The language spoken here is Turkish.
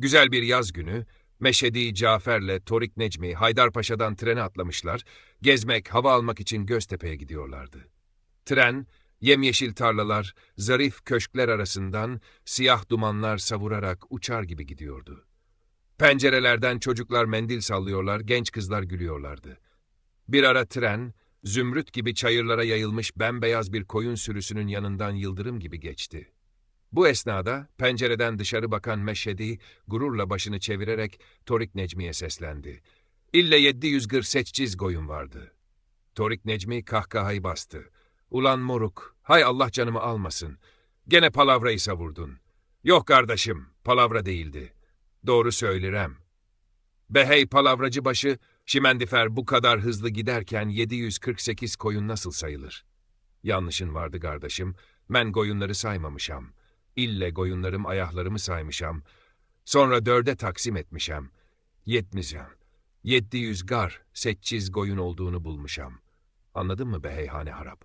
Güzel bir yaz günü, Meşedi Cafer'le Torik Necmi Haydarpaşa'dan trene atlamışlar, gezmek, hava almak için Göztepe'ye gidiyorlardı. Tren, yemyeşil tarlalar, zarif köşkler arasından siyah dumanlar savurarak uçar gibi gidiyordu. Pencerelerden çocuklar mendil sallıyorlar, genç kızlar gülüyorlardı. Bir ara tren, zümrüt gibi çayırlara yayılmış bembeyaz bir koyun sürüsünün yanından yıldırım gibi geçti. Bu esnada pencereden dışarı bakan Meşhedi gururla başını çevirerek Torik Necmi'ye seslendi. İlle 700 gır seçciz koyun vardı. Torik Necmi kahkahayı bastı. Ulan moruk, hay Allah canımı almasın. Gene palavrayı savurdun. Yok kardeşim, palavra değildi. Doğru söylerem. Behey palavracı başı, Şimendifer bu kadar hızlı giderken 748 koyun nasıl sayılır? Yanlışın vardı kardeşim, men koyunları saymamışam. İlle koyunlarım ayaklarımı saymışam. Sonra dörde taksim etmişem. Yetmişem. 700 gar, seçiz koyun olduğunu bulmuşam. Anladın mı be heyhane harap?